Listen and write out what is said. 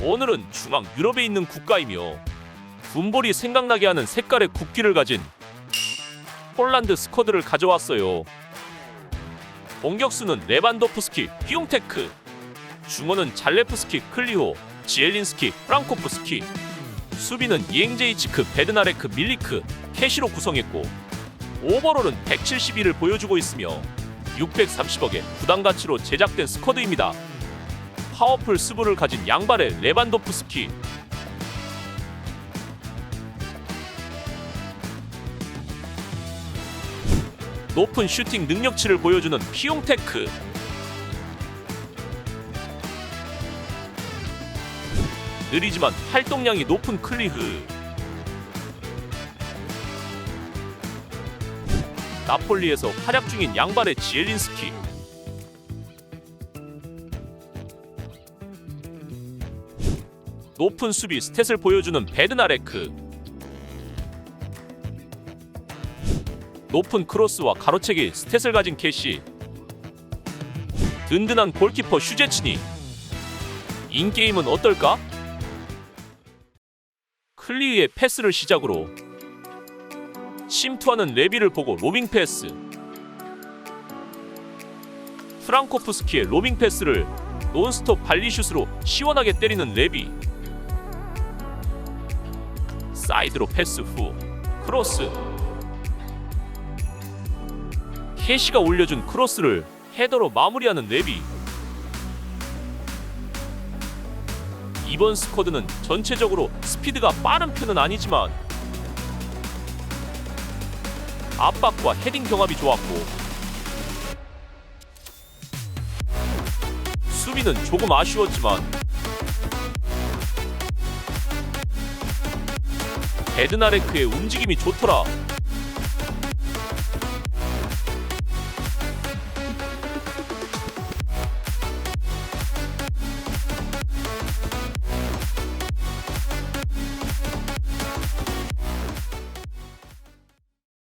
오늘은 중앙 유럽에 있는 국가이며 군볼이 생각나게 하는 색깔의 국기를 가진 폴란드 스쿼드를 가져왔어요. 공격수는 레반도프스키, 피용테크, 중원은 잘레프스키, 클리호, 지엘린스키, 프랑코프스키, 수비는 이행제이치크, 베드나레크, 밀리크, 캐시로 구성했고 오버롤은 172를 보여주고 있으며 630억의 부담 가치로 제작된 스쿼드입니다. 파워풀 수부를 가진 양발의 레반도프스키. 높은 슈팅 능력치를 보여주는 피용테크. 느리지만 활동량이 높은 클리흐. 나폴리에서 활약 중인 양발의 지엘린스키 높은 수비 스탯을 보여주는 베드나레크. 높은 크로스와 가로채기 스탯을 가진 캐시. 든든한 골키퍼 슈제치니. 인게임은 어떨까? 클리의 패스를 시작으로 침투하는 레비를 보고 로빙 패스. 프랑코프스키의 로빙 패스를 논스톱 발리슛으로 시원하게 때리는 레비 사이드로 패스 후 크로스. 캐시가 올려준 크로스를 헤더로 마무리하는 레비. 이번 스쿼드는 전체적으로 스피드가 빠른 편은 아니지만 압박과 헤딩 경합이 좋았고 수비는 조금 아쉬웠지만 베드나레크의 움직임이 좋더라